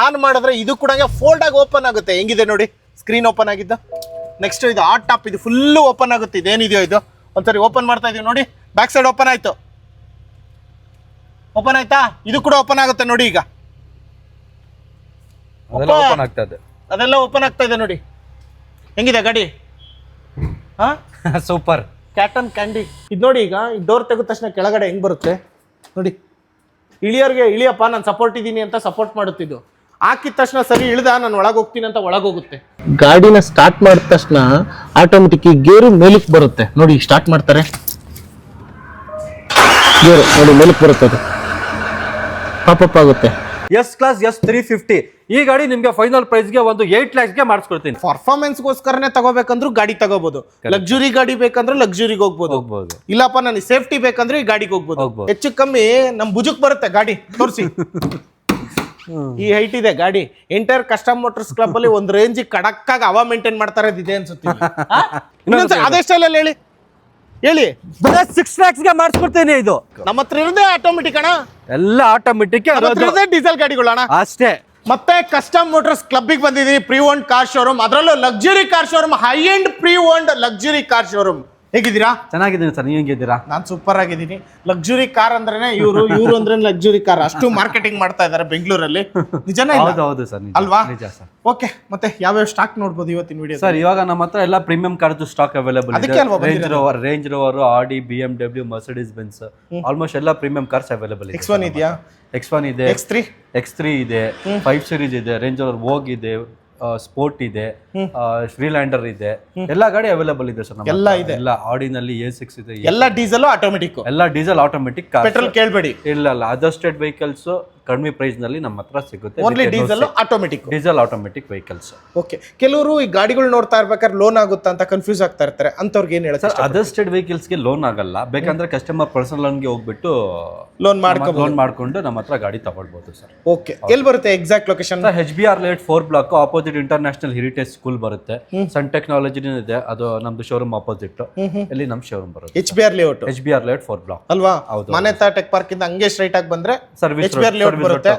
On ಮಾಡಿದ್ರೆ ಇದು ಕೂಡ ಫೋಲ್ಡ್ ಆಗಿ ಓಪನ್ ಆಗುತ್ತೆ. ಹೆಂಗಿದೆ ನೋಡಿ? ಸ್ಕ್ರೀನ್ ಓಪನ್ ಆಗಿದ್ದು. ನೆಕ್ಸ್ಟ್ ಇದು ಆ ಟಾಪ್ ಇದು ಫುಲ್ಲು ಓಪನ್ ಆಗುತ್ತೆ. ಇದೇನಿದೆಯೋ ಇದು? ಒಂದ್ಸರಿ ಓಪನ್ ಮಾಡ್ತಾ ಇದೀವಿ ನೋಡಿ. ಬ್ಯಾಕ್ ಸೈಡ್ ಓಪನ್ ಆಯ್ತು. ಓಪನ್ ಆಯ್ತಾ? ಇದು ಕೂಡ ಓಪನ್ ಆಗುತ್ತೆ ನೋಡಿ ಈಗ. ಅದೆಲ್ಲ ಓಪನ್ ಆಗ್ತಾ ಇದೆ. ಅದೆಲ್ಲ ಓಪನ್ ಆಗ್ತಾ ಇದೆ ನೋಡಿ. ಹೆಂಗಿದೆ ಗಾಡಿ? ಹಾ? ಸೂಪರ್ ಕ್ಯಾಟನ್ ಕ್ಯಾಂಡಿ ಇದು ನೋಡಿ ಈಗ ಡೋರ್ ತೆಗೆದ ತಕ್ಷಣ ಕೆಳಗಡೆ ಹೆಂಗ್ ಬರುತ್ತೆ? ನೋಡಿ. ಇಳಿಯೋರ್ಗೆ ಇಳಿಯಪ್ಪ ನಾನು ಸಪೋರ್ಟ್ ಇದ್ದೀನಿ ಅಂತ ಸಪೋರ್ಟ್ ಮಾಡುತ್ತಿದ್ದು. ಹಾಕಿದ ತಕ್ಷಣ ಸರಿ ಇಳ್ದ ನಾನು ಒಳಗೆ ಹೋಗ್ತೀನಿ ಅಂತ ಒಳಗೆ ಹೋಗುತ್ತೆ. ಗಾಡಿನ ಸ್ಟಾರ್ಟ್ ಮಾಡಿದ ತಕ್ಷಣ ಆಟೋಮೆಟಿಕ್ ಗೇರು ಮೇಲಕ್ಕೆ ಬರುತ್ತೆ. ನೋಡಿ ಸ್ಟಾರ್ಟ್ ಮಾಡ್ತಾರೆ. ಗೇರು ನೋಡಿ ಮೇಲಕ್ಕೆ ಬರುತ್ತೆ ಅದು. ಪಾಪಪ್ ಆಗುತ್ತೆ. S class S three fifty ಈ ಗಾಡಿ ನಿಮಗೆ ಫೈನಲ್ ಪ್ರೈಸ್ಗೆ ಒಂದು ಏಟ್ ಲ್ಯಾಕ್ಸ್ಗೆ ಮಾಡಿಸ್ಕೊಡ್ತೀನಿ. ಪರ್ಫಾರ್ಮೆನ್ಸ್ಗೋಸ್ಕರನೇ ತಗೋಬೇಕಂದ್ರೂ ಗಾಡಿ ತಗೋಬಹುದು ಲಕ್ಸುರಿ ಗಾಡಿ ಬೇಕಂದ್ರೆ ಲಕ್ಸುರಿಗೆ ಹೋಗ್ಬೋದು. ಹೋಗ್ಬೋದು. ಇಲ್ಲಪ್ಪ ನನಗೆ ಸೇಫ್ಟಿ ಬೇಕಂದ್ರೆ ಈ ಗಾಡಿಗೆ ಹೋಗ್ಬೋದು. ಹೋಗ್ಬೋದು. ಹೆಚ್ಚು ಕಮ್ಮಿ ನಮ್ಮ ಭುಜಕ್ಕೆ ಬರುತ್ತೆ ಗಾಡಿ. ತೋರಿಸಿ. ಈ ಹೈಟ್ ಇದೆ ಗಾಡಿ. ಎಂಟೈರ್ ಕಸ್ಟಮ್ ಮೋಟರ್ಸ್ ಕ್ಲಬ್ ಅಲ್ಲಿ ಒಂದ್ ರೇಂಜ್ ಕಡಕ್ ಆಗಿ ಅವ ಮೇಂಟೈನ್ ಮಾಡ್ತಾರೆ ಇದೆ ಅನ್ಸುತ್ತೆ ಅದೇ ಸ್ಟೈಲ್ ಹೇಳಿ. ಹೇಳಿ. ಬರೀ ಸಿಕ್ಸ್ ಲ್ಯಾಕ್ಸ್ಗೆ ಮಾಡಿಸ್ಕೊಡ್ತೇನೆ ಇದು. ನಮ್ಮ ಹತ್ರ ಇರೋದೇ ಆಟೋಮೆಟಿಕ್ ಅಣ್ಣ. ಎಲ್ಲ ಆಟೋಮೆಟಿಕ್ ಡೀಸೆಲ್ ಗಾಡಿಗಳು ಅಣ್ಣ. ಅಷ್ಟೇ. ಮತ್ತೆ ಕಸ್ಟಮ್ ಮೋಟರ್ಸ್ ಕ್ಲಬ್ಗೆ ಬಂದಿದ್ದೀವಿ ಪ್ರೀ ಓನ್ ಕಾರ್ ಶೋರೂಮ್ ಅದರಲ್ಲೂ luxury car showroom high end pre own luxury car showroom ಹೇಗಿದ್ದೀರಾ? ಚೆನ್ನಾಗಿದ್ದೀನಿ ಸರ್ ನೀವು ಹೆಂಗಿದ್ದೀರಾ? ನಾನು ಸೂಪರ್ ಆಗಿದ್ದೀನಿ. ಲಕ್ಸುರಿ ಕಾರ್ ಅಂದ್ರೆ ಇವರು ಇವರು ಅಂದ್ರೆ ಲಕ್ಸುರಿ ಕಾರ್ ಅಷ್ಟು ಮಾರ್ಕೆಟಿಂಗ್ ಮಾಡ್ತಾ ಇದಾರೆ ಬೆಂಗಳೂರಲ್ಲಿ. ನಿಜನೇ ಹೌದು ಹೌದು ಸರ್ ನಿಜ ಅಲ್ವಾ? ನಿಜ ಸರ್. ಓಕೆ ಮತ್ತೆ ಯಾವ್ಯಾವ ಸ್ಟಾಕ್ ನೋಡ್ಬೋದು ಇವತ್ತಿನ ವಿಡಿಯೋ ಸರ್ ಇವಾಗ ನಮ್ಮ ಹತ್ರ ಎಲ್ಲ ಪ್ರೀಮಿಯಂ ಕಾರ್ದು ಸ್ಟಾಕ್ ಅವೈಲೇಬಲ್ ಇದೆ. ಅಲ್ವಾ Range Rover Range Rover Audi B M W Mercedes Benz almost ಎಲ್ಲ ಪ್ರೀಮಿಯಂ ಕಾರ್ಸ್ ಅವೈಲೇಬಲ್ ಇದೆ ಎಕ್ಸ್ ಒನ್ ಇದೆಯಾ? ಎಕ್ಸ್ ಒನ್ ಇದೆ. ಎಕ್ಸ್ ತ್ರೀ ಎಕ್ಸ್ ತ್ರೀ ಇದೆ. ಫೈವ್ ಸೀರೀಸ್ ಇದೆ. ರೇಂಜ್ ರೋವರ್ ಹೋಗಿದೆ ಇದೆ. ಸ್ಪೋರ್ಟ್ ಇದೆ ಶ್ರೀಲ್ಯಾಂಡರ್ ಇದೆ. ಎಲ್ಲ ಗಾಡಿ ಅವೈಲೇಬಲ್ ಇದೆ ಸರ್ ಎಲ್ಲ ಇದೆ. ಎಲ್ಲ ಆಡಿನಲ್ಲಿ ಎ ಸಿಕ್ಸ್ ಇದೆ ಎಲ್ಲ ಡೀಸೆಲ್ ಆಟೋಮೆಟಿಕ್. ಎಲ್ಲ ಡೀಸೆಲ್ ಆಟೋಮೆಟಿಕ್ ಪೆಟ್ರೋಲ್ ಕೇಳಬೇಡಿ. ಇಲ್ಲ ಇಲ್ಲ ಅದರ್ ಸ್ಟೇಟ್ ವೆಹಿಕಲ್ಸ್ ಕಡಿಮೆ ಪ್ರೈಸ್ನಲ್ಲಿ ನಮ್ಮ ಹತ್ರ ಸಿಗುತ್ತೆ. Only diesel automatic diesel automatic vehicles okay ಕೆಲವರು ಈ ಗಾಡಿಗಳು ನೋಡ್ತಾ ಇರ್ಬೇಕಾದ್ರೆ ಲೋನ್ ಆಗುತ್ತಾ ಅಂತ ಕನ್ಫ್ಯೂಸ್ ಆಗ್ತಾ ಇರ್ತಾರೆ. ಅಂತವ್ರಿಗೆ ಏನ್ ಹೇಳ್ತಾರೆ ಸರ್ ಅದರ್ ಸ್ಟೇಟ್ ವೆಹಿಕಲ್ಸ್ಗೆ ಲೋನ್ ಆಗಲ್ಲ. ಬೇಕಂದ್ರೆ ಕಸ್ಟಮರ್ ಪರ್ಸನಲ್ ಲೋನ್ಗೆ ಹೋಗ್ಬಿಟ್ಟು ಲೋನ್ ಮಾಡ್ಕೊಂಡು ಲೋನ್ ಮಾಡ್ಕೊಂಡು ನಮ್ಮ ಹತ್ರ ಗಾಡಿ ತಗೊಳ್ಬೋದು ಸರ್ ಓಕೆ ಎಲ್ಲಿ ಬರುತ್ತೆ exact location H B R layout four block opposite international heritage school ಬರುತ್ತೆ. ಸನ್ ಟೆಕ್ನಾಲಜಿ ಇದೆ. ಅದು ನಮ್ದು ಶೋರೂಮ್ ಆಪೋಸಿಟ್ ಇಲ್ಲಿ ನಮ್ಮ ಶೋರೂಮ್ ಬರುತ್ತೆ? H B R layout H B R layout four block ಅಲ್ವಾ? ಹೌದು. ಮನೆ ಟೆಕ್ ಪಾರ್ಕ್ ಇಂದ ಹಂಗೆ ಸ್ಟ್ರೈಟ್ ಆಗಿ ಬಂದ್ರೆ service H B R layout ಬರುತ್ತೆ.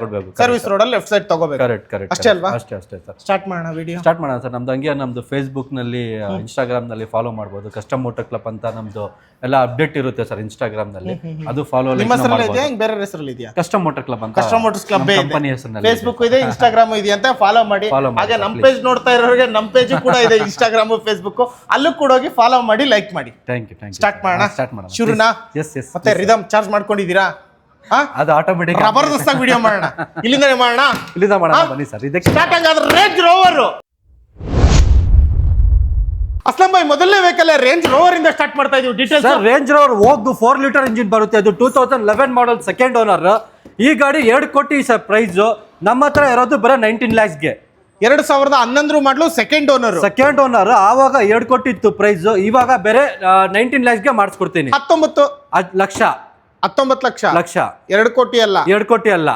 ಸರ್ವಿಸ್ ರೋಡ್ ಅಲ್ಲಿ ಲೆಫ್ಟ್ ಸೈಡ್ ತಗೋಬೇಕು. ಕರೆಕ್ಟ್ ಕರೆಕ್ಟ್ ಅಷ್ಟೇ ಅಲ್ವಾ? ಅಷ್ಟೇ ಅಷ್ಟೇ ಸರ್ ಸ್ಟಾರ್ಟ್ ಮಾಡೋಣ ವಿಡಿಯೋ ಸ್ಟಾರ್ಟ್ ಮಾಡೋಣ ಸರ್ ನಮ್ದು ಹಂಗೆ ನಮ್ದು ಫೇಸ್ಬುಕ್ನಲ್ಲಿ ಇನ್ಸ್ಟಾಗ್ರಾಮ್ನಲ್ಲಿ ಫಾಲೋ ಮಾಡ್ಬೋದು. ಕಸ್ಟಮ್ ಮೋಟರ್ ಕ್ಲಬ್ ಅಂತ ನಮ್ದು ಎಲ್ಲ ಅಪ್ಡೇಟ್ ಇರುತ್ತೆ ಸರ್ ಇನ್ಸ್ಟಾಗ್ರಾಮ್ನಲ್ಲಿ ಅದು ಫಾಲೋ ನಿಮ್ಮ ಹೆಸರಲ್ಲಿ ಇದೆಯಾ? ಹಿಂಗ್ ಬೇರೆ ಹೆಸರಲ್ಲಿ ಇದೆಯಾ? ಕಸ್ಟಮ್ ಮೋಟರ್ ಕ್ಲಬ್ ಅಂತ ಕಸ್ಟಮ್ ಮೋಟರ್ಸ್ ಕ್ಲಬ್ ಕಂಪನಿ ಹೆಸರಿನಲ್ಲಿ ಫೇಸ್ಬುಕ್ ಇದೆ ಇನ್ಸ್ಟಾಗ್ರಾಮ್ ಇದೆ ಅಂತ ಫಾಲೋ ಮಾಡಿ. ಹಾಗೆ ನಮ್ ಪೇಜ್ ನೋಡ್ತಾ ಇರೋರಿಗೆ ನಮ್ ಪೇಜ್ ಕೂಡ ಇದೆ ಇನ್ಸ್ಟಾಗ್ರಾಮ್ ಫೇಸ್ಬುಕ್ ಅಲ್ಲೂ ಕೂಡ ಹೋಗಿ ಫಾಲೋ ಮಾಡಿ ಲೈಕ್ ಮಾಡಿ. Thank you thank you start ಮಾಡೋಣ. ಸ್ಟಾರ್ಟ್ ಮಾಡೋಣ. ಶುರುನಾ? ಎಸ್ ಎಸ್ ಮತ್ತೆ ರಿದಮ್ ಚಾರ್ಜ್ ಮಾಡ್ಕೊಂಡಿದ್ದೀರಾ? ಅದು ಆಟೋಮೆಟಿಕ್ ಜಬರ್ದಸ್ತ್ ಆಗಿ ವಿಡಿಯೋ ಮಾಡೋಣ. ಇಲ್ಲಿಂದನೇ ಮಾಡೋಣ? ಇಲ್ಲಿಂದ ಮಾಡೋಣ ಬನ್ನಿ ಸರ್ ಇದಕ್ಕೆ ಸ್ಟಾರ್ಟ್ ಹಂಗಾದ್ರೆ ರೇಂಜ್ ರೋವರ್ ಅಸ್ಲಂ ಭಾಯ್ ಮೊದಲನೇ ವೆಹಿಕಲ್ ರೇಂಜ್ ರೋವರ್ ಇಂದ ಸ್ಟಾರ್ಟ್ ಮಾಡ್ತಾ ಇದೀವಿ. ಡೀಟೇಲ್ಸ್ ಸರ್ ರೇಂಜ್ ರೋವರ್ ಹೋಗ್ದು ಫೋರ್ ಲೀಟರ್ ಇಂಜಿನ್ ಬರುತ್ತೆ. ಅದು two thousand eleven model second owner ಈ ಗಾಡಿ ಎರಡು ಕೋಟಿ ಸರ್ ಪ್ರೈಸ್ ನಮ್ಮ ಹತ್ರ ಇರೋದು ಬರೀ ನೈನ್ಟೀನ್ ಲ್ಯಾಕ್ಸ್ಗೆ ಎರಡ್ ಸಾವಿರದ ಹನ್ನೊಂದು ಮಾಡಲು ಸೆಕೆಂಡ್ ಓನರ್ ಸೆಕೆಂಡ್ ಓನರ್ ಆವಾಗ ಎರಡು ಕೋಟಿ ಇತ್ತು ಪ್ರೈಸ್ ಇವಾಗ ಬೇರೆ ನೈನ್ಟೀನ್ ಲ್ಯಾಕ್ಸ್ಗೆ ಮಾಡಿಸ್ಕೊಡ್ತೀನಿ. ಹತ್ತೊಂಬತ್ತು. ಲಕ್ಷ. ಹತ್ತೊಂಬತ್ತು ಲಕ್ಷ. ಲಕ್ಷ. ಎರಡು ಕೋಟಿ ಅಲ್ಲ. ಎರಡು ಕೋಟಿ ಅಲ್ಲ.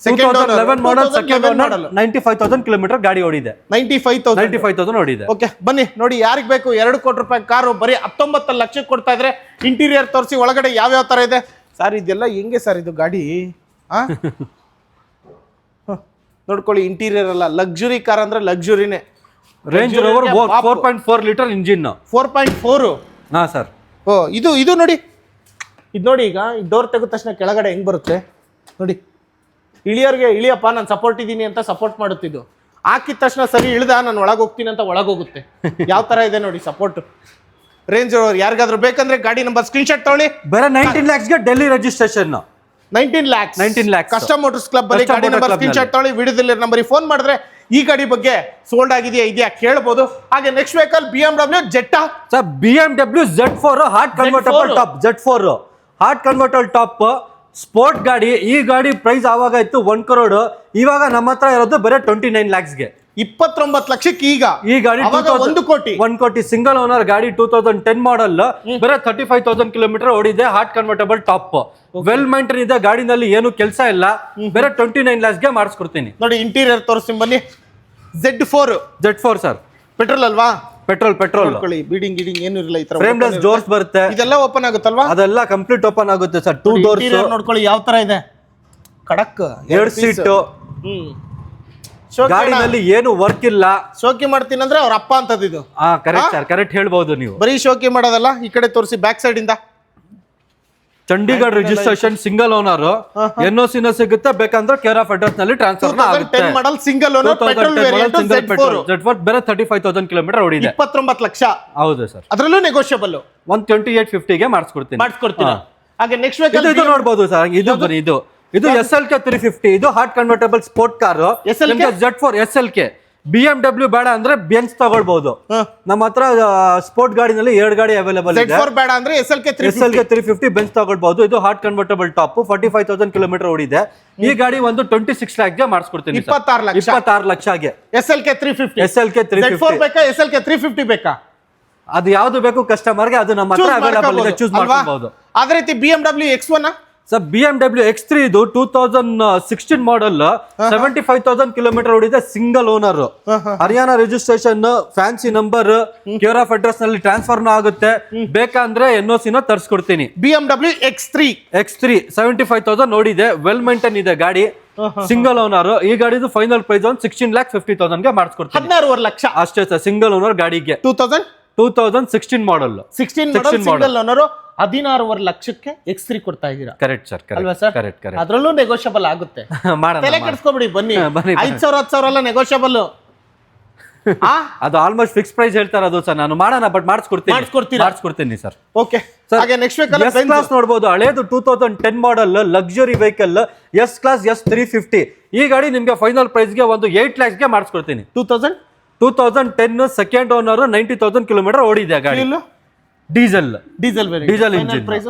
Second owner, eleven model 2011 second owner model. Ninety five thousand kilometre ಗಾಡಿ ಓಡಿದೆ. Ninety five thousand ninety five thousand ಓಡಿದೆ. ಓಕೆ ಬನ್ನಿ ನೋಡಿ ಯಾರಿಗೆ ಬೇಕು? ಎರಡು ಕೋಟಿ ರೂಪಾಯಿ ಕಾರು ಬರೀ ಹತ್ತೊಂಬತ್ತು ಲಕ್ಷಕ್ಕೆ ಕೊಡ್ತಾ ಇದ್ರೆ ಇಂಟೀರಿಯರ್ ತೋರಿಸಿ ಒಳಗಡೆ ಯಾವ್ಯಾವ ತರ ಇದೆ? ಸರ್ ಇದೆಲ್ಲ ಹೆಂಗೆ ಸರ್ ಇದು ಗಾಡಿ? ಹಾಂ ಹ, ನೋಡ್ಕೊಳ್ಳಿ ಇಂಟೀರಿಯರ್ ಅಲ್ಲ ಲಕ್ಸುರಿ ಕಾರ್ ಅಂದ್ರೆ ಲಕ್ಸುರಿನೇ Range Rover four point four litre engine four point four ಹಾ ಸರ್ ಓ ಇದು ಇದು ನೋಡಿ. ಇದು ನೋಡಿ ಈಗ ಈ ಡೋರ್ ತೆಗೆದ ತಕ್ಷಣ ಕೆಳಗಡೆ ಹೆಂಗ್ ಬರುತ್ತೆ? ನೋಡಿ ಇಳಿಯೋರಿಗೆ ಇಳಿಯಪ್ಪ ನಾನು ಸಪೋರ್ಟ್ ಇದ್ದೀನಿ ಅಂತ ಸಪೋರ್ಟ್ ಮಾಡುತ್ತಿದ್ದು ಹಾಕಿದ ತಕ್ಷಣ ಸರಿ ಇಳ್ದ ನಾನು ಒಳಗೆ ಹೋಗ್ತೀನಿ ಅಂತ ಒಳಗೆ ಹೋಗುತ್ತೆ. ಯಾವ ಥರ ಇದೆ ನೋಡಿ ಸಪೋರ್ಟ್ ರೇಂಜ್ ಯಾರಿಗಾದ್ರೂ ಬೇಕಂದ್ರೆ ಗಾಡಿ ನಂಬರ್ ಸ್ಕ್ರೀನ್ಶಾಟ್ ತಗೊಳ್ಳಿ. ಬೇರೆ nineteen ಲ್ಯಾಕ್ಸ್ಗೆ Delhi registration nineteen lakhs nineteen lakh custom motors club ಬರೀ ಗಾಡಿ ನಂಬರ್ ಸ್ಕ್ರೀನ್ಶಾಟ್ ತಗೊಳ್ಳಿ. ವಿಡಿಯೋದಲ್ಲಿ ನಂಬರಿಗೆ ಫೋನ್ ಮಾಡಿದ್ರೆ ಈ ಗಾಡಿ ಬಗ್ಗೆ ಸೋಲ್ಡ್ ಆಗಿದೆಯಾ ಇದೆಯಾ ಕೇಳ್ಬೋದು. ಹಾಗೆ next vehicle B M W Jetta sir B M W Z four hard convertible top Z four hard convertible top sport ಗಾಡಿ ಈ ಗಾಡಿ ಪ್ರೈಸ್ ಆವಾಗ ಇತ್ತು ಒನ್ ಕರೋಡ್ ಇವಾಗ ನಮ್ಮ ಹತ್ರ ಇರೋದು ಬರೀ ಟ್ವೆಂಟಿ ನೈನ್ ಲ್ಯಾಕ್ಸ್ಗೆ ಇಪ್ಪತ್ತೊಂಬತ್ತು ಲಕ್ಷಕ್ಕೆ ಈಗ. ಈ ಗಾಡಿ ಅವಾಗ ಒಂದು crore. One crore single owner ಗಾಡಿ ಟೂ ತೌಸಂಡ್ ಟೆನ್ ಮಾಡಲ್ ಬರೀ ತರ್ಟಿ ಫೈವ್ ತೌಸಂಡ್ ಕಿಲೋಮೀಟರ್ ಓಡಿದೆ hard convertible top well maintain ಇದೆ ಗಾಡಿನಲ್ಲಿ ಏನು ಕೆಲಸ ಇಲ್ಲ. ಬೇರೆ ಟ್ವೆಂಟಿ ನೈನ್ ಲ್ಯಾಕ್ಸ್ಗೆ ಮಾಡಿಸ್ಕೊಡ್ತೀನಿ. ನೋಡಿ ಇಂಟೀರಿಯರ್ ತೋರಿಸ್ತೀನಿ ಬನ್ನಿ. Z four Z four sir petrol ಅಲ್ವಾ? Petrol petrol. ನೋಡ್ಕೊಳ್ಳಿ ಬೀಡಿಂಗ್ ಗೀಡಿಂಗ್ ಏನು ಇರಲ್ಲ ಈ ತರ ಫ್ರೇಮ್ಲೆಸ್ ಡೋರ್ಸ್ ಬರುತ್ತೆ. ಇದೆಲ್ಲ ಓಪನ್ ಆಗುತ್ತಲ್ವಾ? ಅದೆಲ್ಲ ಕಂಪ್ಲೀಟ್ ಓಪನ್ ಆಗುತ್ತೆ ಸರ್. ಟೂ ಡೋರ್ಸ್ ಇಂಟೀರಿಯರ್ ನೋಡ್ಕೊಳ್ಳಿ ಯಾವ ತರ ಇದೆ? ಕಡಕ್ ಎರಡು ಸೀಟ್ ಹ್ಮ್. ಶೋಕಿ ಗಾಡಿನಲ್ಲಿ ಏನು ವರ್ಕ್ ಇಲ್ಲ. ಶೋಕಿ ಮಾಡ್ತೀನಿ ಅಂದ್ರೆ ಅವ್ರ ಅಪ್ಪ ಅಂತದ್ದು ಇದು. ಹಾ ಕರೆಕ್ಟ್ ಸರ್ ಕರೆಕ್ಟ್ ಹೇಳ್ಬೋದು ನೀವು. ಬರೀ ಶೋಕಿ ಮಾಡೋದಲ್ಲ ಈ ಕಡೆ ತೋರಿಸಿ ಬ್ಯಾಕ್ ಸೈಡ್ ಇಂದ. Chandigarh registration single owner N O ಸಿನ ಸಿಗುತ್ತೆ ಬೇಕಂದ್ರೆ ಕೇರ್ ಆಫ್ ಅಡ್ರೆಸ್ನಲ್ಲಿ ಟ್ರಾನ್ಸ್ಫರ್ ಆಗುತ್ತೆ. Model single owner petrol variant single petrol jet ವರ್ತ್ ಬೇರೆ ತರ್ಟಿ ಫೈವ್ ತೌಸಂಡ್ ಕಿಲೋಮೀಟರ್ ಓಡಿದೆ ಇಪ್ಪತ್ತೊಂಬತ್ತು ಲಕ್ಷ. ಹೌದು ಸರ್. ಅದ್ರಲ್ಲೂ ನೆಗೋಷಿಯಬಲ್ ಒನ್ ಟ್ವೆಂಟಿ ಏಟ್ ಫಿಫ್ಟಿಗೆ ಮಾಡಿಸ್ಕೊಡ್ತೀನಿ. ಮಾಡಿಸ್ಕೊಡ್ತೀನಿ ಹಾಗೆ ನೆಕ್ಸ್ಟ್ ಇದು ವೆಹಿಕಲ್ ಇದು ನೋಡ್ಬೋದು ಸರ್. ಇದು ಬರೀ ಇದು. ಇದು S L K three fifty ಇದು hard convertible sport car SLK? Z four S L K B M W ಬೇಡ ಅಂದ್ರೆ ಬೆನ್ಸ್ ತಗೊಳ್ಬಹುದು ನಮ್ಮ ಹತ್ರ ಸ್ಪೋರ್ಟ್ ಗಾಡಿನಲ್ಲಿ ಎರಡು ಗಾಡಿ ಅವೈಲೇಬಲ್ ಇದೆ. ಬೇಡ ಅಂದ್ರೆ S L K three S L K three fifty Benz ತಗೊಳ್ಬಹುದು ಇದು hard convertible top forty five thousand kilometre ಓಡಿದೆ. ಈ ಗಾಡಿ ಒಂದು ಟ್ವೆಂಟಿ ಸಿಕ್ಸ್ ಲ್ಯಾಕ್ಗೆ ಮಾಡಿಸ್ಕೊಡ್ತೀನಿ. ಇಪ್ಪತ್ತಾರು ಲಕ್ಷ. ಇಪ್ಪತ್ತಾರು ಲಕ್ಷಗೆ S L K three fifty S L K three four ಬೇಕಾ S L K three fifty ಬೇಕಾ? ಅದು ಯಾವ್ದು ಬೇಕು ಕಸ್ಟಮರ್ಗೆ ಅದು ನಮ್ಮ ಹತ್ರ ಅವೈಲೇಬಲ್ ಇದೆ ಚೂಸ್ ಮಾಡ್ಕೋಬಹುದು ಅದೇ ರೀತಿ B M W X one sir B M W X three ಇದು two thousand sixteen model seventy five thousand kilometre ಓಡಿದೆ single owner Haryana registration fancy number care of ಅಡ್ರೆಸ್ನಲ್ಲಿ transfer ಆಗುತ್ತೆ. ಬೇಕಂದ್ರೆ ಎನ್ ಓ ಸಿನ ತರಿಸ್ಕೊಡ್ತೀನಿ. B M W X three X three seventy five thousand ನೋಡಿದೆ. Well maintain ಇದೆ ಗಾಡಿ. Single owner ಈ ಗಾಡಿದು final price ಒಂದು ಸಿಕ್ಸ್ಟೀನ್ ಲ್ಯಾಕ್ ಫಿಫ್ಟಿ ತೌಸಂಡ್ಗೆ ಮಾಡಿಸ್ಕೊಡ್ತೀನಿ. ಹದಿನಾರು ಲಕ್ಷ. ಅಷ್ಟೇ ಸರ್ ಸಿಂಗಲ್ ಓನರ್ ಗಾಡಿಗೆ. Two thousand two thousand sixteen model sixteen 16 model. Single owner ಹದಿನಾರೂವರೆ ಲಕ್ಷಕ್ಕೆ ಎಕ್ಸ್ ತ್ರೀ ಕೊಡ್ತಾ ಇದ್ದೀರಾ? ಕರೆಕ್ಟ್ ಸರ್ ಅಲ್ವಾ ಸರ್ ಕರೆಕ್ಟ್ ಕರೆಕ್ಟ್ ಅದರಲ್ಲೂ ನೆಗೋಷಿಯಬಲ್ ಆಗುತ್ತೆ. ತಲೆ. ಕೆಡಿಸ್ಕೊಬಿಡಿ ಬನ್ನಿ. ಬನ್ನಿ, ಐದು ಸಾವಿರ ಹತ್ತು ಸಾವಿರ ಎಲ್ಲ ನೆಗೋಷಿಯಬಲ್ ಅದು ಆಲ್ಮೋಸ್ಟ್ ಫಿಕ್ಸ್ ಪ್ರೈಸ್ ಹೇಳ್ತಾರೆ ಅದು ಸರ್ ನಾನು ಮಾಡೋಣ ಬಟ್ ಮಾಡಿಸ್ಕೊಡ್ತೀನಿ. ಮಾಡಿಸ್ಕೊಡ್ತೀನಿ ಮಾಡಿಸ್ಕೊಡ್ತೀನಿ ಸರ್ ಓಕೆ ಸರ್ ಹಾಗೆ ನೆಕ್ಸ್ಟ್ ಎಸ್ ಕ್ಲಾಸ್ ನೋಡ್ಬೋದು ಹಳೇದು two thousand ten model luxury vehicle S class S three fifty ಈ ಗಾಡಿ ನಿಮ್ಗೆ ಫೈನಲ್ ಪ್ರೈಸ್ಗೆ ಒಂದು ಏಟ್ ಲ್ಯಾಕ್ಸ್ಗೆ ಮಾಡಿಸ್ಕೊಡ್ತೀನಿ. Two thousand two thousand ten second owner ninety thousand kilometre ಓಡಿದೆ ಗಾಡಿ. Diesel diesel diesel engine. Price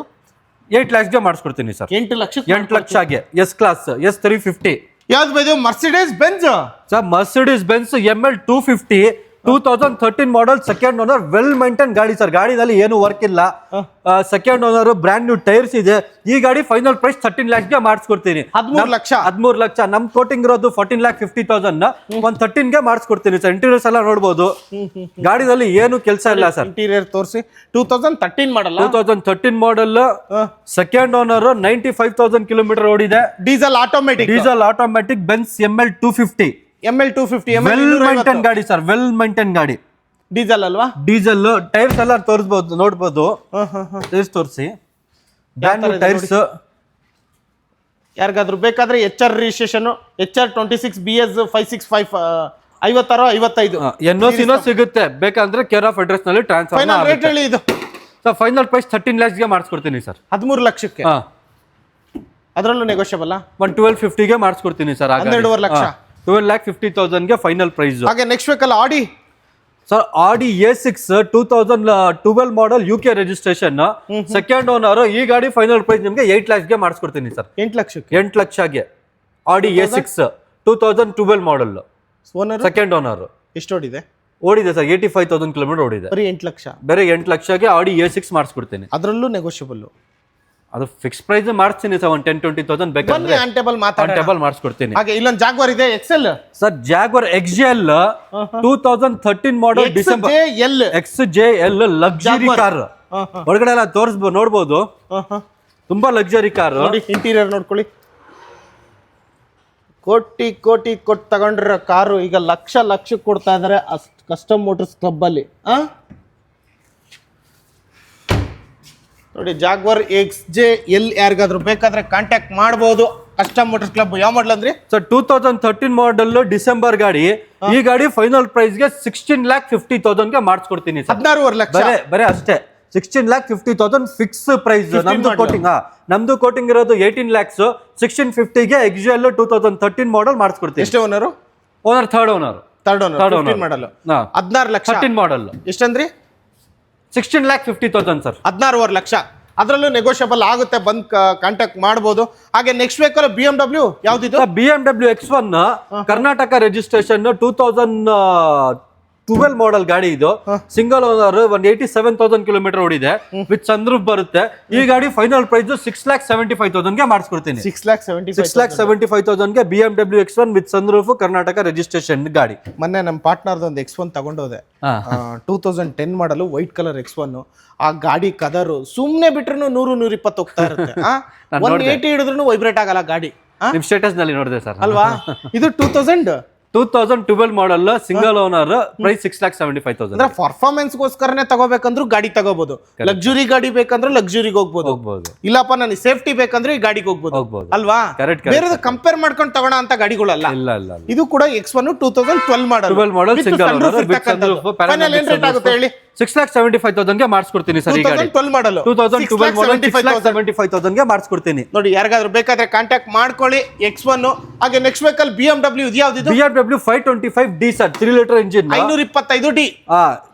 eight ಲ್ಯಾಕ್ಸ್ಗೆ ಮಾಡಿಸ್ಕೊಡ್ತೀನಿ ಸರ್. ಎಂಟು ಲಕ್ಷ ಎಂಟು ಲಕ್ಷ ಆಗಿ S class S three fifty ಯಾವ್ದು Mercedes Benz sir Mercedes Benz M L two fifty two thousand thirteen model second owner well maintain ಗಾಡಿ sir. ಗಾಡಿನಲ್ಲಿ ಏನು ವರ್ಕ್ ಇಲ್ಲ. Second owner brand new tyres ಇದೆ. ಈ ಗಾಡಿ ಫೈನಲ್ ಪ್ರೈಸ್ ಥರ್ಟೀನ್ ಲ್ಯಾಕ್ಗೆ ಮಾಡಿಸ್ಕೊಡ್ತೀನಿ. ಹದಿಮೂರು ಲಕ್ಷ. ಹದಿಮೂರು ಲಕ್ಷ. ನಮ್ ಕೋಟಿಂಗ್ ಇರೋದು ಫೋರ್ಟೀನ್ ಲ್ಯಾಕ್ ಫಿಫ್ಟಿ ತೌಸಂಡ್ ಒಂದ್ ಥರ್ಟೀನ್ಗೆ ಮಾಡಿಸ್ಕೊಡ್ತೀನಿ ಸರ್. ಇಂಟೀರಿಯರ್ಸ್ ಎಲ್ಲ ನೋಡ್ಬೋದು. ಗಾಡಿನಲ್ಲಿ ಏನು ಕೆಲಸ ಇಲ್ಲ ಸರ್. ಇಂಟೀರಿಯರ್ ತೋರಿಸಿ. Two thousand thirteen model two thousand thirteen model second owner ninety five thousand kilometre ಓಡಿದೆ. Diesel automatic diesel automatic Benz M L two fifty M L two fifty M well maintain ಗಾಡಿ sir well maintain ಗಾಡಿ. Diesel ಅಲ್ವಾ? Diesel tyres ಎಲ್ಲ ತೋರಿಸ್ಬೋದು ನೋಡ್ಬೋದು. Tyres ತೋರಿಸಿ. Brand tyres ಯಾರಿಗಾದ್ರೂ ಬೇಕಾದ್ರೆ H R registration H R twenty six B S five six five ಐವತ್ತಾರು ಐವತ್ತೈದು. ಎನ್ ಒ ಸಿನೋ ಸಿಗುತ್ತೆ. ಬೇಕಂದ್ರೆ ಕೇರ್ ಆಫ್ ಅಡ್ರೆಸ್ನಲ್ಲಿ ಟ್ರಾನ್ಸ್ಫರ್ ರೇಟ್ ಹೇಳಿ ಇದು. ಸರ್ ಫೈನಲ್ ಪ್ರೈಸ್ ಥರ್ಟೀನ್ ಲ್ಯಾಕ್ಸ್ಗೆ ಮಾಡಿಸ್ಕೊಡ್ತೀನಿ ಸರ್ ಹದಿಮೂರು ಲಕ್ಷಕ್ಕೆ. ಅದರಲ್ಲೂ ನೆಗೋಷಿಯಬಲ್ ಒನ್ ಟ್ವೆಲ್ ಫಿಫ್ಟಿಗೆ ಮಾಡಿಸ್ಕೊಡ್ತೀನಿ ಸರ್ ಹನ್ನೆರಡೂವರೆ ಲಕ್ಷ. ಟ್ವೆಲ್ ಲ್ಯಾಕ್ ಫಿಫ್ಟಿ ತೌಸಂಡ್ಗೆ ಫೈನಲ್ ಪ್ರೈಸ್ ಹಾಗೆ next vehicle Audi sir Audi A six two thousand twelve model U K registration second owner ಈ ಗಾಡಿ ಫೈನಲ್ ಪ್ರೈಸ್ ನಿಮಗೆ ಏಟ್ ಲ್ಯಾಕ್ಸ್ಗೆ ಮಾಡಿಸ್ಕೊಡ್ತೀನಿ ಸರ್ ಎಂಟು ಲಕ್ಷಕ್ಕೆ? ಎಂಟು ಲಕ್ಷಗೆ Audi A six two thousand twelve model owner second owner ಎಷ್ಟು ಓಡಿದೆ? ಓಡಿದೆ sir eighty five thousand kilometre ಓಡಿದೆ. ಬರೀ ಎಂಟು ಲಕ್ಷ? ಬೇರೆ ಎಂಟು ಲಕ್ಷಕ್ಕೆ ಆಡಿ ಎ ಸಿಕ್ಸ್ ಮಾಡಿಸ್ಕೊಡ್ತೀನಿ. ಅದರಲ್ಲೂ ನೆಗೋಷಿಯಬಲ್ ಅದು ಫಿಕ್ಸ್ ಪ್ರೈಸ್ ಮಾಡ್ತೀನಿ ಸರ್ ಒಂದು ಟೆನ್ ಟ್ವೆಂಟಿ ತೌಸಂಡ್ ಬೇಕಾದ್ರೆ. ಆನ್ ಟೇಬಲ್ ಮಾತಾಡ ಟೇಬಲ್ ಮಾಡಿಸ್ಕೊಡ್ತೀನಿ. ಹಾಗೆ ಇಲ್ಲೊಂದು ಜಾಗ್ವಾರ್ ಇದೆ Excel sir Jaguar X J L two thousand thirteen model December L X J L luxury car ಹೊರಗಡೆ ಎಲ್ಲ ತೋರಿಸ್ಬೋದು ನೋಡ್ಬೋದು? ತುಂಬಾ ಲಕ್ಸುರಿ ಕಾರ್ ನೋಡಿ ಇಂಟೀರಿಯರ್ ನೋಡ್ಕೊಳ್ಳಿ. ಕೋಟಿ ಕೋಟಿ ಕೊಟ್ಟು ತಗೊಂಡಿರೋ ಕಾರು ಈಗ ಲಕ್ಷ ಲಕ್ಷಕ್ಕೆ ಕೊಡ್ತಾ ಇದ್ದಾರೆ ಅಷ್ಟು ಕಸ್ಟಮ್ ಮೋಟರ್ಸ್ ಕ್ಲಬ್ ಅಲ್ಲಿ ಆ? ನೋಡಿ ಜಾಗ್ವರ್ ಎಕ್ಸ್ ಜೆ ಎಲ್ ಯಾರಿಗಾದ್ರೂ ಬೇಕಾದ್ರೆ ಕಾಂಟ್ಯಾಕ್ಟ್ ಮಾಡ್ಬೋದು. ಕಸ್ಟಮ್ ಮೋಟರ್ಸ್ ಕ್ಲಬ್ ಯಾವ ಮಾಡಲ್ ಅಂದ್ರೆ? Sir two thousand thirteen model December ಗಾಡಿ. ಈ ಗಾಡಿ ಫೈನಲ್ ಪ್ರೈಸ್ಗೆ ಸಿಕ್ಸ್ಟೀನ್ ಲ್ಯಾಕ್ ಫಿಫ್ಟಿ ತೌಸಂಡ್ಗೆ ಮಾಡಿಸ್ಕೊಡ್ತೀನಿ ಹದಿನಾರೂವರೆ ಲಕ್ಷ? ಬರೇ ಬರೇ ಅಷ್ಟೇ. Sixteen lakh fifty thousand fix price 15 ನಮ್ದು. ಕೋಟಿಂಗ್ ನಮ್ದು ಕೋಟಿಂಗ್ ಇರೋದು ಏಯ್ಟೀನ್ ಲ್ಯಾಕ್ಸ್ ಸಿಕ್ಸ್ಟೀನ್ ಫಿಫ್ಟಿಗೆ ಎಕ್ಸುಯಲ್ ಟೂ ತೌಸಂಡ್ ತರ್ಟೀನ್ ಮಾಡಲ್ ಮಾಡಿಸ್ಕೊಡ್ತೀನಿ. ಎಷ್ಟೇ owner owner third owner Third owner owner. Model ಹಾ. ಹದಿನಾರು lakh. Model ಎಷ್ಟಂದ್ರಿ? Sixteen lakh fifty thousand sir ಹದಿನಾರೂವರೆ lakh. ಅದರಲ್ಲೂ ನೆಗೋಷಿಯಬಲ್ ಆಗುತ್ತೆ ಬಂದ್ ಕಾಂಟ್ಯಾಕ್ಟ್ ಮಾಡಬಹುದು ಹಾಗೆ next vehicle B M W ಯಾವ್ದಿದು? B M W X one Karnataka registration two thousand twelve model ಗಾಡಿ ಇದು. Single owner ಒಂದ್ ಏಯ್ಟಿ ಸೆವೆನ್ ತೌಸಂಡ್ ಕಿಲೋಮೀಟರ್ ಓಡಿದೆ ವಿತ್ ಸನ್ರೂಫ್ ಬರುತ್ತೆ. ಈ ಗಾಡಿ final price six lakh seventy five ತೌಸಂಡ್ಗೆ ಮಾಡಿಸ್ಕೊಡ್ತೀನಿ. Six lakh seventy six lakh seventy five ತೌಸಂಡ್ಗೆ B M W X one with sunroof Karnataka registration ಗಾಡಿ. ಮೊನ್ನೆ ನಮ್ಮ ಪಾರ್ಟ್ನರ್ದು ಒಂದು X one ತಗೊಂಡೋದೆ. Two thousand ten model white colour X one ಆ ಗಾಡಿ ಕದರು. ಸುಮ್ಮನೆ ಬಿಟ್ರು ನೂರು ನೂರ ಇಪ್ಪತ್ತು ಹೋಗ್ತಾ ಇರುತ್ತೆ. ಒನ್ ಏಯ್ಟಿ ಹಿಡಿದ್ರು ವೈಬ್ರೇಟ್ ಆಗಲ್ಲ ಗಾಡಿ? ನಿಮ್ ಸ್ಟೇಟಸ್ನಲ್ಲಿ ನೋಡಿದೆ ಸರ್. ಅಲ್ವಾ? ಇದು two thousand two thousand twelve model single owner price six lakh seventy five thousand ಅಂದ್ರೆ ಪರ್ಫಾರ್ಮೆನ್ಸ್ಗೋಸ್ಕರನೇ ತಗೋಬೇಕಂದ್ರೂ ಗಾಡಿ ತಗೋಬಹುದು ಲಕ್ಸುರಿ ಗಾಡಿ ಬೇಕಂದ್ರೆ ಲಕ್ಸುರಿಗೆ ಹೋಗ್ಬೋದು. ಹೋಗ್ಬೋದು. ಇಲ್ಲಪ್ಪ ನನಗೆ ಸೇಫ್ಟಿ ಬೇಕಂದ್ರೆ ಈ ಗಾಡಿಗೆ ಹೋಗ್ಬೋದು. ಹೋಗ್ಬೋದು. ಅಲ್ವಾ? ಕರೆಕ್ಟ್ ಬೇರೆ ಕಂಪೇರ್ ಮಾಡ್ಕೊಂಡು ತಗೋಣ ಅಂತ ಗಾಡಿಗಳಲ್ಲ. ಇಲ್ಲ ಇಲ್ಲ ಇದು ಕೂಡ X one two thousand twelve model 12 model single owner final ಏನ್ ರೇಟ್ ಆಗುತ್ತೆ ಹೇಳಿ. ಸಿಕ್ಸ್ ಲ್ಯಾಕ್ ಸೆವೆಂಟಿ ಫೈವ್ ತೌಸಂಡ್ಗೆ ಮಾಡಿಸ್ಕೊಡ್ತೀನಿ ಸರ್ ಈ ಗಾಡಿ. Twelve model two thousand twelve model six seventy five ತೌಸಂಡ್ಗೆ ಮಾಡಿಸ್ಕೊಡ್ತೀನಿ. ನೋಡಿ ಯಾರಿಗಾದ್ರೂ ಬೇಕಾದ್ರೆ ಕಾಂಟ್ಯಾಕ್ಟ್ ಮಾಡ್ಕೊಳ್ಳಿ ಎಕ್ಸ್ ಒನ್ ಹಾಗೆ next vehicle B M W ಇದು ಯಾವ್ದು B M W five twenty five D sir three litre engine ಐನೂರ ಇಪ್ಪತ್ತೈದು ಡಿ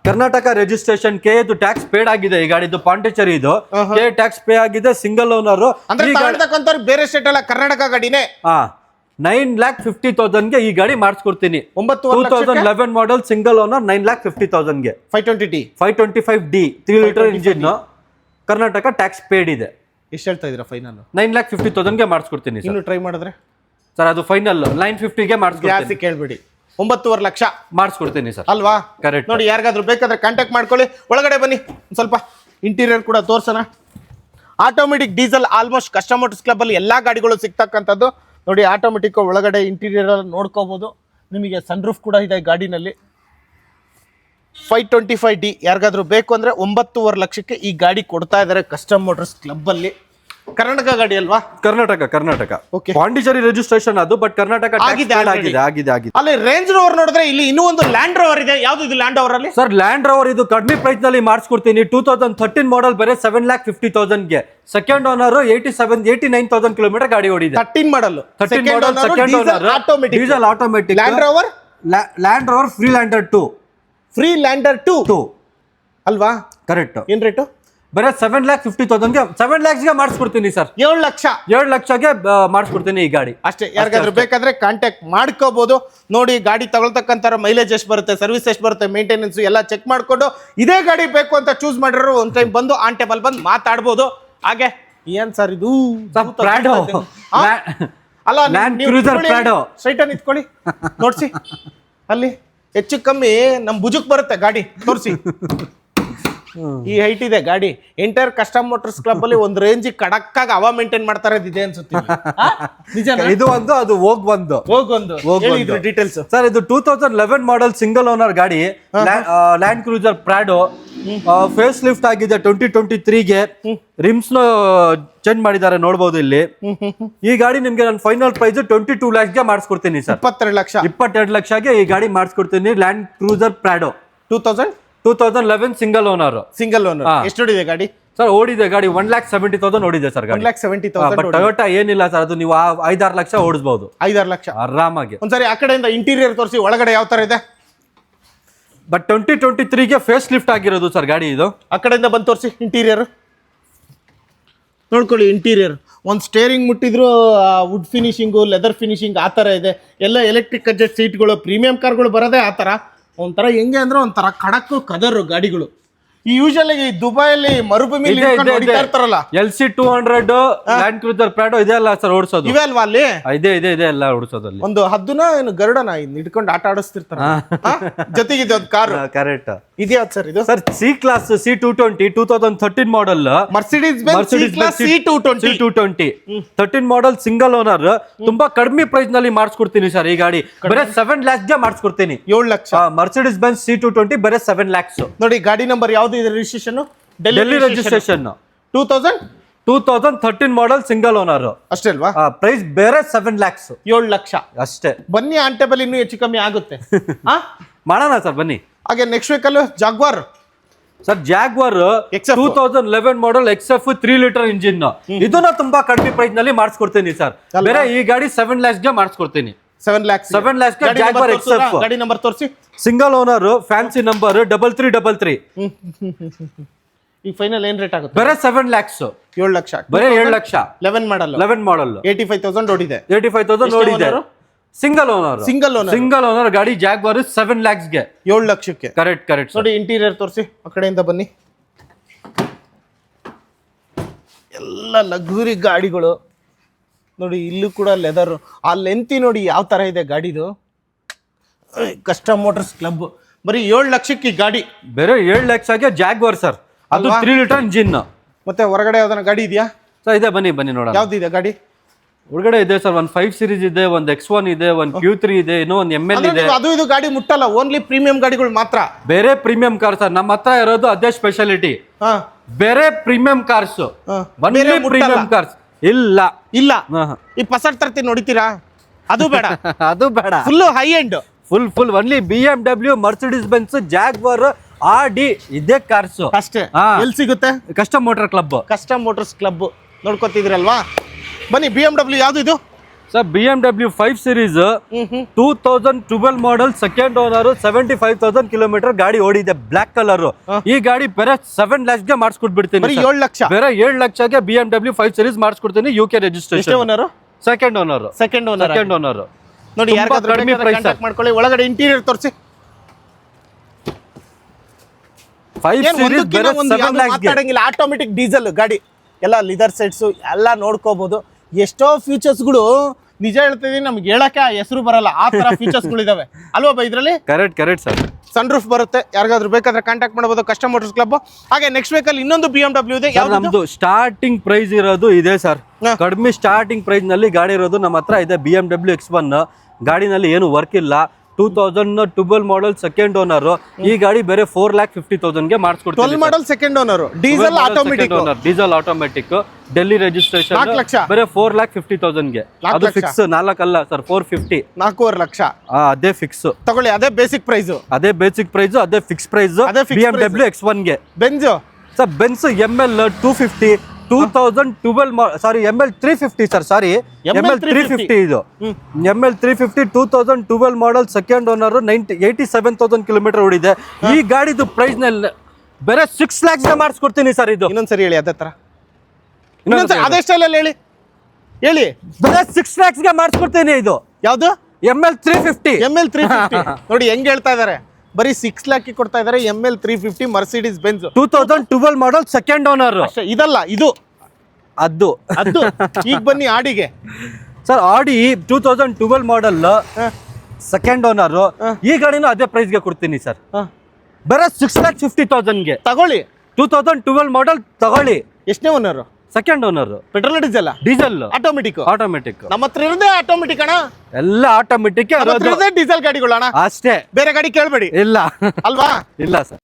ಕರ್ನಾಟಕ ರಿಜಿಸ್ಟ್ರೇಷನ್ ಕೆ ಇದು ಟ್ಯಾಕ್ಸ್ ಪೇಡ್ ಆಗಿದೆ ಈ ಗಾಡಿದು ಪಾಂಡಿಚೇರಿ ಇದು. ಕೆ ಟ್ಯಾಕ್ಸ್ ಪೇ ಆಗಿದೆ ಸಿಂಗಲ್ ಓನರ್ ಅಂದ್ರೆ ಬೇರೆ ಸ್ಟೇಟ್ ಅಲ್ಲ ಕರ್ನಾಟಕ ಗಾಡಿನೇ. ಹಾ ನೈನ್ ಲ್ಯಾಕ್ ಫಿಫ್ಟಿ ತೌಸಂಡ್ಗೆ ಈ ಗಾಡಿ ಮಾಡಿಸ್ಕೊಡ್ತೀನಿ. ಒಂಬತ್ತು two thousand eleven model single owner nine lakh fifty ತೌಸಂಡ್ಗೆ five twenty T five twenty five D three litre engine Karnataka tax paid ಇದೆ. ಎಷ್ಟು ಹೇಳ್ತಾ ಇದೀರಾ ಫೈನಲ್ ನೈನ್ ಲ್ಯಾಕ್ ಫಿಫ್ಟಿ ತೌಸಂಡ್ಗೆ ಮಾಡಿಸ್ಕೊಡ್ತೀನಿ ಸರ್. ಇನ್ನು ಟ್ರೈ ಮಾಡಿದ್ರೆ? ಸರ್ ಅದು ಫೈನಲ್ ನೈನ್ ಫಿಫ್ಟಿಗೆ ಮಾಡಿಸ್ಕೊಡ್ತೀನಿ. ಜಾಸ್ತಿ ಕೇಳ್ಬೇಡಿ. ಒಂಬತ್ತುವರೆ ಲಕ್ಷ. ಮಾಡಿಸ್ಕೊಡ್ತೀನಿ ಸರ್. ಅಲ್ವಾ? ಕರೆಕ್ಟ್ ನೋಡಿ ಯಾರಿಗಾದ್ರೂ ಬೇಕಾದ್ರೆ ಕಾಂಟ್ಯಾಕ್ಟ್ ಮಾಡ್ಕೊಳ್ಳಿ. ಒಳಗಡೆ ಬನ್ನಿ. ಒಂದ್ ಸ್ವಲ್ಪ ಇಂಟೀರಿಯರ್ ಕೂಡ ತೋರ್ಸೋಣ. Automatic diesel almost customers club ಅಲ್ಲಿ ಎಲ್ಲಾ ಗಾಡಿಗಳು ಸಿಗ್ತಕ್ಕಂಥದ್ದು. ನೋಡಿ ಆಟೋಮೆಟಿಕ್ ಒಳಗಡೆ ಇಂಟೀರಿಯರ್ ನೋಡ್ಕೋಬಹುದು ನಿಮಗೆ ಸನ್ರೂಫ್ ಕೂಡ ಇದೆ ಗಾಡಿನಲ್ಲಿ. ಫೈವ್ ಟ್ವೆಂಟಿ ಫೈವ್ ಡಿ ಯಾರಿಗಾದ್ರೂ ಬೇಕು ಅಂದ್ರೆ ಒಂಬತ್ತೂವರೆ ಲಕ್ಷಕ್ಕೆ ಈ ಗಾಡಿ ಕೊಡ್ತಾ ಇದ್ದಾರೆ ಕಸ್ಟಮ್ ಮೋಟರ್ಸ್ ಕ್ಲಬ್ ಅಲ್ಲಿ. ಕರ್ನಾಟಕ ಗಾಡಿ ಅಲ್ವಾ? ಕರ್ನಾಟಕ ಕರ್ನಾಟಕ. ಓಕೆ ಪಾಂಡಿಚೇರಿ ರಿಜಿಸ್ಟ್ರೇಷನ್ ಅದು ಬಟ್ ಕರ್ನಾಟಕ tax ಆಗಿದೆ paid already. ಆಗಿದೆ ಆಗಿದೆ ಆಗಿದೆ. ಅಲ್ಲಿ ರೇಂಜ್ ರೋವರ್ ನೋಡಿದ್ರೆ ಇಲ್ಲಿ ಇನ್ನೂ ಒಂದು ಲ್ಯಾಂಡ್ ರೋವರ್ ಇದೆ. ಯಾವ್ದು ಇದು ಲ್ಯಾಂಡ್ ರೋವರ್ ಅಲ್ಲಿ? ಸರ್ ಲ್ಯಾಂಡ್ ರೋವರ್ ಇದು ಕಡಿಮೆ ಪ್ರೈಸ್ನಲ್ಲಿ ಮಾಡಿಸ್ಕೊಡ್ತೀನಿ ಟೂ ತೌಸಂಡ್ ಥರ್ಟೀನ್ ಮಾಡಲ್ ಬೇರೆ seven lakh fifty ತೌಸಂಡ್ಗೆ second owner eighty seven eighty nine thousand kilometre ಗಾಡಿ ಓಡಿದೆ. Thirteen model thirteen model second owner automatic diesel automatic Land Rover Land Rover Freelander two Freelander two two ಅಲ್ವಾ? Correct ಏನ್ rate ಬರೀ seven lakh fifty ತೌಸಂಡ್ಗೆ seven ಲ್ಯಾಕ್ಸ್ಗೆ ಮಾಡಿಸ್ಕೊಡ್ತೀನಿ sir ಏಳು ಲಕ್ಷ. ಏಳು ಲಕ್ಷಕ್ಕೆ ಮಾಡಿಸ್ಕೊಡ್ತೀನಿ ಈ ಗಾಡಿ. ಅಷ್ಟೇ ಯಾರಿಗಾದ್ರೂ ಬೇಕಾದ್ರೆ ಕಾಂಟ್ಯಾಕ್ಟ್ ಮಾಡ್ಕೋಬಹುದು ನೋಡಿ ಗಾಡಿ ತಗೊಳ್ತಕ್ಕಂಥ ಮೈಲೇಜ್ ಎಷ್ಟು ಬರುತ್ತೆ ಸರ್ವಿಸ್ ಎಷ್ಟು ಬರುತ್ತೆ ಮೇಂಟೆನೆನ್ಸ್ ಎಲ್ಲ ಚೆಕ್ ಮಾಡಿಕೊಂಡು ಇದೇ ಗಾಡಿ ಬೇಕು ಅಂತ ಚೂಸ್ ಮಾಡಿರೋ ಒಂದು ಟೈಮ್ ಬಂದು ಆನ್ ಟೇಬಲ್ ಬಂದು ಮಾತಾಡ್ಬೋದು. ಹಾಗೆ ಏನ್ ಸರ್ ಇದು? ಅಲ್ಲ. ಸ್ಟ್ರೈಟ್ ನಿಂತ್ಕೊಳ್ಳಿ. ನೋಡ್ಸಿ. ಅಲ್ಲಿ ಹೆಚ್ಚು ಕಮ್ಮಿ ನಮ್ ಭುಜಕ್ ಬರುತ್ತೆ ಗಾಡಿ. ತೋರಿಸಿ. ಈ ಹೈಟ್ ಇದೆ ಗಾಡಿ. ಎಂಟೈರ್ ಕಸ್ಟಮ್ ಮೋಟರ್ಸ್ ಕ್ಲಬ್ ಅಲ್ಲಿ ಒಂದು ರೇಂಜ್ ಕಡಕ್ಕಾಗಿ ಅವ ಮೇಂಟೈನ್ ಮಾಡ್ತಾರೆ ಇದೆ ಅನ್ಸುತ್ತೆ ನಿಜ ಇದು ಒಂದು ಅದು ಹೋಗ್ ಬಂದು ಹೋಗೊಂದು. ಡೀಟೇಲ್ಸ್ ಸರ್ ಇದು two thousand eleven model single owner ಗಾಡಿ. Land cruiser Prado face lift ಆಗಿದೆ ಟ್ವೆಂಟಿ ಟ್ವೆಂಟಿ ತ್ರೀಗೆ ರಿಮ್ಸ್ನ ಚೇಂಜ್ ಮಾಡಿದ್ದಾರೆ ನೋಡಬಹುದು ಇಲ್ಲಿ. ಈ ಗಾಡಿ ನಿಮ್ಗೆ ನಾನು ಫೈನಲ್ ಪ್ರೈಸ್ ಟ್ವೆಂಟಿ ಟೂ ಲ್ಯಾಕ್ಸ್ಗೆ ಮಾಡಿಸ್ಕೊಡ್ತೀನಿ ಸರ್ ಇಪ್ಪತ್ತೆರಡು ಲಕ್ಷ. ಇಪ್ಪತ್ತೆರಡು ಲಕ್ಷಗೆ ಈ ಗಾಡಿ ಮಾಡಿಸ್ಕೊಡ್ತೀನಿ Land Cruiser Prado two thousand two thousand eleven single owner single owner ಎಷ್ಟು ನೋಡಿದೆ ಗಾಡಿ? ಸರ್ ಓಡಿದೆ ಗಾಡಿ ಒನ್ ಲ್ಯಾಕ್ ಸೆವೆಂಟಿ ತೌಸಂಡ್ ಓಡಿದೆ ಸರ್ ಗಾಡಿ. Lakh seventy but thousand Toyota ಏನಿಲ್ಲ ಸರ್ ಅದು ನೀವು ಐದಾರು ಲಕ್ಷ ಓಡಿಸ್ಬೋದು. ಐದಾರು ಲಕ್ಷ. ಆರಾಮಾಗಿ. ಒಂದ್ಸರಿ ಆ ಕಡೆಯಿಂದ ಇಂಟೀರಿಯರ್ ತೋರಿಸಿ ಒಳಗಡೆ ಯಾವ ತರ ಇದೆ? ಬಟ್ ಟ್ವೆಂಟಿ ಟ್ವೆಂಟಿ ತ್ರೀಗೆ ಫೇಸ್ ಲಿಫ್ಟ್ ಆಗಿರೋದು ಸರ್ ಗಾಡಿ ಇದು. ಆ ಕಡೆಯಿಂದ ಬಂದು ತೋರಿಸಿ ಇಂಟೀರಿಯರ್ ನೋಡ್ಕೊಳ್ಳಿ ಇಂಟೀರಿಯರ್ ಒಂದು ಸ್ಟೇರಿಂಗ್ ಮುಟ್ಟಿದ್ರು ವುಡ್ ಫಿನಿಶಿಂಗು ಲೆದರ್ ಫಿನಿಶಿಂಗ್ ಆ ಥರ ಇದೆ. ಎಲ್ಲ ಎಲೆಕ್ಟ್ರಿಕ್ ಅಡ್ಜಸ್ಟ್ ಸೀಟ್ಗಳು ಪ್ರೀಮಿಯಂ ಕಾರ್ಗಳು ಬರೋದೇ ಆ ಥರ ಒಂಥರ ಹೆಂಗೆ ಅಂದ್ರೆ ಒಂಥರ ಖಡಕ್ ಕದರು ಗಾಡಿಗಳು. ಈ ಯೂಶಲಿ ಈ ಇದೆ, ಇದೆ, ಇದೆ. ಇರ್ತಾರಲ್ಲ? L C two hundred Land Cruiser Prado ಇದೆ ಅಲ್ಲ ಸರ್ ಓಡಿಸೋದು. ಇವೆ ಅಲ್ವಾ ಅಲ್ಲಿ? ಇದೆ ಇದೆ ಇದೆ ಎಲ್ಲ ಓಡಿಸೋದಲ್ಲಿ. ಒಂದು ಹದ್ದುನ ಏನು ಗರುಡನ ಇದ್ ಇಟ್ಕೊಂಡು ಆಟ ಆಡಿಸ್ತಿರ್ತಾರ ಜೊತೆಗಿದೆ ಒಂದು ಕಾರ್. ಕರೆಕ್ಟ್ ಸರ್ ಇದು? Sir C class C two twenty two thousand thirteen model Mercedes C two twenty two twenty thirteen model single owner ತುಂಬಾ ಕಡಿಮೆ ಪ್ರೈಸ್ನಲ್ಲಿ ಮಾಡಿಸ್ಕೊಡ್ತೀನಿ ಸರ್ ಈ ಗಾಡಿ. ಬರೀ ಸೆವೆನ್ ಲ್ಯಾಕ್ಸ್ಗೆ ಮಾಡಿಸ್ಕೊಡ್ತೀನಿ. ಏಳು lakh. Mercedes Benz C two twenty ಬರೀ ಸೆವೆನ್ ಲ್ಯಾಕ್ಸ್ ನೋಡಿ ಗಾಡಿ ನಂಬರ್ ಯಾವ್ದು ಇದೆ registration Delhi registration two thousand two thousand thirteen model single owner ಅಷ್ಟೇ ಅಲ್ವಾ? ಪ್ರೈಸ್ ಬೇರೆ ಸೆವೆನ್ ಲ್ಯಾಕ್ಸ್ ಏಳು ಲಕ್ಷ. ಅಷ್ಟೇ. ಬನ್ನಿ ಆಂಟೇಬಲ್ ಇನ್ನೂ ಹೆಚ್ಚು ಕಮ್ಮಿ ಆಗುತ್ತೆ. ಹಾ ಮಾಡೋಣ ಸರ್ ಬನ್ನಿ. ಹಾಗೆ next week vehicle Jaguar sir Jaguar. Two thousand eleven model X F three litre engine ಇದನ್ನ ತುಂಬಾ ಕಡಿಮೆ ಪ್ರೈಸ್ನಲ್ಲಿ ಮಾಡಿಸ್ಕೊಡ್ತೀನಿ ಸರ್. ಬೇರೆ ಈ ಗಾಡಿ ಸೆವೆನ್ ಲ್ಯಾಕ್ಸ್ಗೆ ಮಾಡಿಸ್ಕೊಡ್ತೀನಿ. Seven lakhs seven lakhs Jaguar X F ಗಾಡಿ ನಂಬರ್ ತೋರಿಸಿ. Single owner fancy number double three double three ಈಗ ಫೈನಲ್ ಏನ್ ರೇಟ್ ಆಗುತ್ತೆ? ಬೇರೆ ಸೆವೆನ್ ಲ್ಯಾಕ್ಸ್ ಏಳು ಲಕ್ಷ. ಬರೀ ಏಳು lakh. Eleven model eleven model eighty five thousand ನೋಡಿದೆ ಏಯ್ಟಿ ಫೈವ್ ತೌಸಂಡ್ ನೋಡಿದೆ? Single owner single owner single owner ಗಾಡಿ ಜಾಗ್ವರ್ ಸೆವೆನ್ ಲ್ಯಾಕ್ಸ್ಗೆ ಏಳು ಲಕ್ಷಕ್ಕೆ. ಕರೆಕ್ಟ್ ಕರೆಕ್ಟ್ ನೋಡಿ ಇಂಟೀರಿಯರ್ ತೋರಿಸಿ ಆ ಕಡೆಯಿಂದ ಬನ್ನಿ. ಎಲ್ಲ ಲಗ್ಸುರಿ ಗಾಡಿಗಳು. ನೋಡಿ ಇಲ್ಲೂ ಕೂಡ ಲೆದರ್ ಆ ಲೆಂತಿ ನೋಡಿ ಯಾವ ಥರ ಇದೆ ಗಾಡಿದು. ಕಸ್ಟಮ್ ಮೋಟರ್ಸ್ ಕ್ಲಬ್ ಬರೀ ಏಳು ಲಕ್ಷಕ್ಕೆ ಈ ಗಾಡಿ. ಬೇರೆ ಏಳು ಲಕ್ಷ ಆಗಿ ಜಾಗ್ ಬಾರ್ ಸರ್ ಅದು ಅಲ್ವಾ? ತ್ರೀ ಲೀಟರ್ ಇಂಜಿನ್ ಮತ್ತೆ ಹೊರಗಡೆ ಯಾವ್ದಾನ ಗಾಡಿ ಇದೆಯಾ? ಸರ್ ಇದೆ ಬನ್ನಿ ಬನ್ನಿ ನೋಡೋಣ. ಯಾವ್ದಿದೆ ಗಾಡಿ? ಒಳಗಡೆ ಇದೆ ಸರ್ ಒಂದ್ ಫೈವ್ ಸೀರೀಸ್ ಇದೆ ಒಂದ್ ಎಕ್ಸ್ ಒನ್ ಇದೆ ಒಂದ್ ಕ್ಯೂ ತ್ರೀ ಇದೆ ಇನ್ನೂ ಒಂದು ಎಂ ಎಲ್ ಇದೆ. ಅದು ಇದು ಗಾಡಿ ಮುಟ್ಟಲ್ಲ ಓನ್ಲಿ ಪ್ರೀಮಿಯಂ ಗಾಡಿಗಳು ಮಾತ್ರ. ಬೇರೆ ಪ್ರೀಮಿಯಂ ಕಾರ್ ಸರ್ ನಮ್ಮ ಹತ್ರ ಇರೋದು ಅದೇ ಸ್ಪೆಷಾಲಿಟಿ ಹಾ. ಬೇರೆ ಪ್ರೀಮಿಯಂ ಕಾರ್ಸ್ ಬೇರೆ. ಪ್ರೀಮಿಯಂ ಕಾರ್ಸ್ ಇಲ್ಲ. ಇಲ್ಲ. ಈ ಪಸಟ್ ತರ್ತೀನಿ ನೋಡಿತೀರಾ ಅದು ಬೇಡ. ಅದು ಬೇಡ. Full high end full full only B M W Mercedes Benz Jaguar R D ಇದೇ ಕಾರ್ಸ್ ಅಷ್ಟೇ. ಎಲ್ಲಿ ಸಿಗುತ್ತೆ? Custom motor club custom motors club ನೋಡ್ಕೊತಿದ್ರಲ್ವಾ ಬನ್ನಿ ಬಿ ಎಂ ಡಬ್ಲ್ಯೂ ಯಾವ್ದು ಇದು? Sir B M W five series two thousand twelve model second owner seventy five thousand kilometre ಗಾಡಿ ಓಡಿದೆ black colour ಈ ಗಾಡಿ ಬೇರೆ ಸೆವೆನ್ ಲ್ಯಾಕ್ಸ್ಗೆ ಬರೀ ಮಾಡಿಸ್ಕೊಟ್ಬಿಡ್ತೀನಿ ಏಳು ಲಕ್ಷ? ಬೇರೆ ಏಳು ಲಕ್ಷಕ್ಕೆ B M W five series ಮಾಡಿಸ್ಕೊಡ್ತೀನಿ U K registration owner second owner second owner second owner ನೋಡಿ ಕಡಿಮೆ ಪ್ರೈಸ್ ಮಾಡ್ಕೊಳ್ಳಿ. ಒಳಗಡೆ ಇಂಟೀರಿಯರ್ ತೋರಿಸಿ. ಫೈವ್ ಸೀರೀಸ್ ಬೇರೆ ಸೆವೆನ್ ಲ್ಯಾಕ್ಸ್ ಆಟೋಮೆಟಿಕ್ ಡೀಸೆಲ್ ಗಾಡಿ. ಎಲ್ಲ ಲಿದರ್ ಸೆಟ್ಸು ಎಲ್ಲ ನೋಡ್ಕೋಬಹುದು ಎಷ್ಟೋ ಫೀಚರ್ಸ್ಗಳು ನಿಜ ಹೇಳ್ತಿದೀನಿ ನಮ್ಗೆ ಹೇಳಕ್ಕೆ ಆ ಹೆಸರು ಬರಲ್ಲ. ಆ ತರ ಫೀಚರ್ಸ್ಗಳು ಇದಾವೆ. ಅಲ್ವಾ ಬೈ ಇದ್ರಲ್ಲಿ? Correct correct sir sunroof ಬರುತ್ತೆ. ಯಾರಿಗಾದ್ರೂ ಬೇಕಾದ್ರೆ ಕಾಂಟ್ಯಾಕ್ಟ್ ಮಾಡಬಹುದು ಕಸ್ಟಮ್ ಮೋಟರ್ಸ್ ಕ್ಲಬ್ ಹಾಗೆ ನೆಕ್ಸ್ಟ್ ವೀಕಲ್ಲಿ ಇನ್ನೊಂದು ಬಿ ಎಂ ಡಬ್ಲ್ಯೂ ಇದೆ. ಸರ್ ಯಾವ್ದು ನಮ್ದು ಸ್ಟಾರ್ಟಿಂಗ್ ಪ್ರೈಸ್ ಇರೋದು ಇದೆ ಸರ್ ಹಾ. ಕಡಿಮೆ ಸ್ಟಾರ್ಟಿಂಗ್ ಪ್ರೈಸ್ನಲ್ಲಿ ಗಾಡಿ ಇರೋದು ನಮ್ಮ ಹತ್ರ ಇದೆ. B M W X one ಗಾಡಿನಲ್ಲಿ ಏನು ವರ್ಕ್ ಇಲ್ಲ. Two thousand twelve model second owner ಈ ಗಾಡಿ ಬೇರೆ ಫೋರ್ ಲ್ಯಾಕ್ ಫಿಫ್ಟಿ ತೌಸಂಡ್ಗೆ ಮಾಡಿಸ್ಕೊಡ್ತೀವಿ model second owner diesel automatic diesel automatic Delhi registration. ಬೇರೆ ಫೋರ್ ಲ್ಯಾಕ್ ಫಿಫ್ಟಿ ತೌಸಂಡ್ಗೆ. ಅದು ಫಿಕ್ಸ್ ನಾಲ್ಕು ಅಲ್ಲ ಸರ್ ಫೋರ್ ಫಿಫ್ಟಿ ನಾಲ್ಕೂವರೆ ಲಕ್ಷ. ಅದೇ ಫಿಕ್ಸ್ ತಗೊಳ್ಳಿ ಅದೇ ಬೇಸಿಕ್ ಪ್ರೈಸ್ ಅದೇ ಬೇಸಿಕ್ ಪ್ರೈಸ್ ಅದೇ ಫಿಕ್ಸ್ ಪ್ರೈಸ್ ಅದೇ B M W X ಒನ್ಗೆ. Benz sir Benz M L two fifty two thousand twelve sorry M L three fifty sir sorry M L three fifty ಇದು. M L three fifty two thousand twelve model second owner ninety eighty seven thousand kilometre ಓಡಿದೆ. ಈ ಗಾಡಿದು ಪ್ರೈಸ್ನಲ್ಲಿ ಬೇರೆ six lakhs ಮಾಡಿಸ್ಕೊಡ್ತೀನಿ sir ಇದು. ಇನ್ನೊಂದ್ಸರಿ ಹೇಳಿ ಅದೇ ತರ. ಇನ್ನೊಂದ್ ಇನ್ನೊಂದ್ಸರಿ ಸರಿ ಅದೇ ಸ್ಟೈಲಲ್ಲಿ ಹೇಳಿ. ಹೇಳಿ. ಬೇರೆ ಸಿಕ್ಸ್ ಲ್ಯಾಕ್ಸ್ಗೆ ಮಾಡಿಸ್ಕೊಡ್ತೀನಿ ಇದು. ಯಾವ್ದು? M L three fifty M L three fifty ನೋಡಿ ಹೆಂಗ್ ಹೇಳ್ತಾ ಇದಾರೆ. ಬರೀ ಸಿಕ್ಸ್ ಲ್ಯಾಕ್ ಕೊಡ್ತಾ ಇದಾರೆ M L three fifty Mercedes Benz two thousand twelve model second owner ಅಷ್ಟೇ ಇದಲ್ಲ ಇದು. ಅದು. ಅದು. ಈಗ ಬನ್ನಿ ಆಡಿಗೆ. Sir Audi two thousand twelve model second owner ಈ ಗಾಡಿನ ಅದೇ ಪ್ರೈಸ್ಗೆ ಕೊಡ್ತೀನಿ ಸರ್. ಬರೋ ಬರೀ ಸಿಕ್ಸ್ ಲ್ಯಾಕ್ ಫಿಫ್ಟಿ ತೌಸಂಡ್ಗೆ ತಗೊಳ್ಳಿ. ಟೂ ತೌಸಂಡ್ ಟ್ವೆಲ್ ಮಾಡಲ್ ತಗೊಳ್ಳಿ. ಎಷ್ಟನೇ owner second owner petrol diesel diesel automatic automatic ನಮ್ಮ ಹತ್ರ ಇರೋದೇ ಆಟೋಮೆಟಿಕ್ ಅಣ್ಣ. ಎಲ್ಲ ಆಟೋಮೆಟಿಕ್ ಡೀಸೆಲ್ ಗಾಡಿಗಳು ಅಣ್ಣ. ಅಷ್ಟೇ. ಬೇರೆ ಗಾಡಿ ಕೇಳಬೇಡಿ. ಇಲ್ಲ. ಅಲ್ವಾ? ಇಲ್ಲ ಸರ್.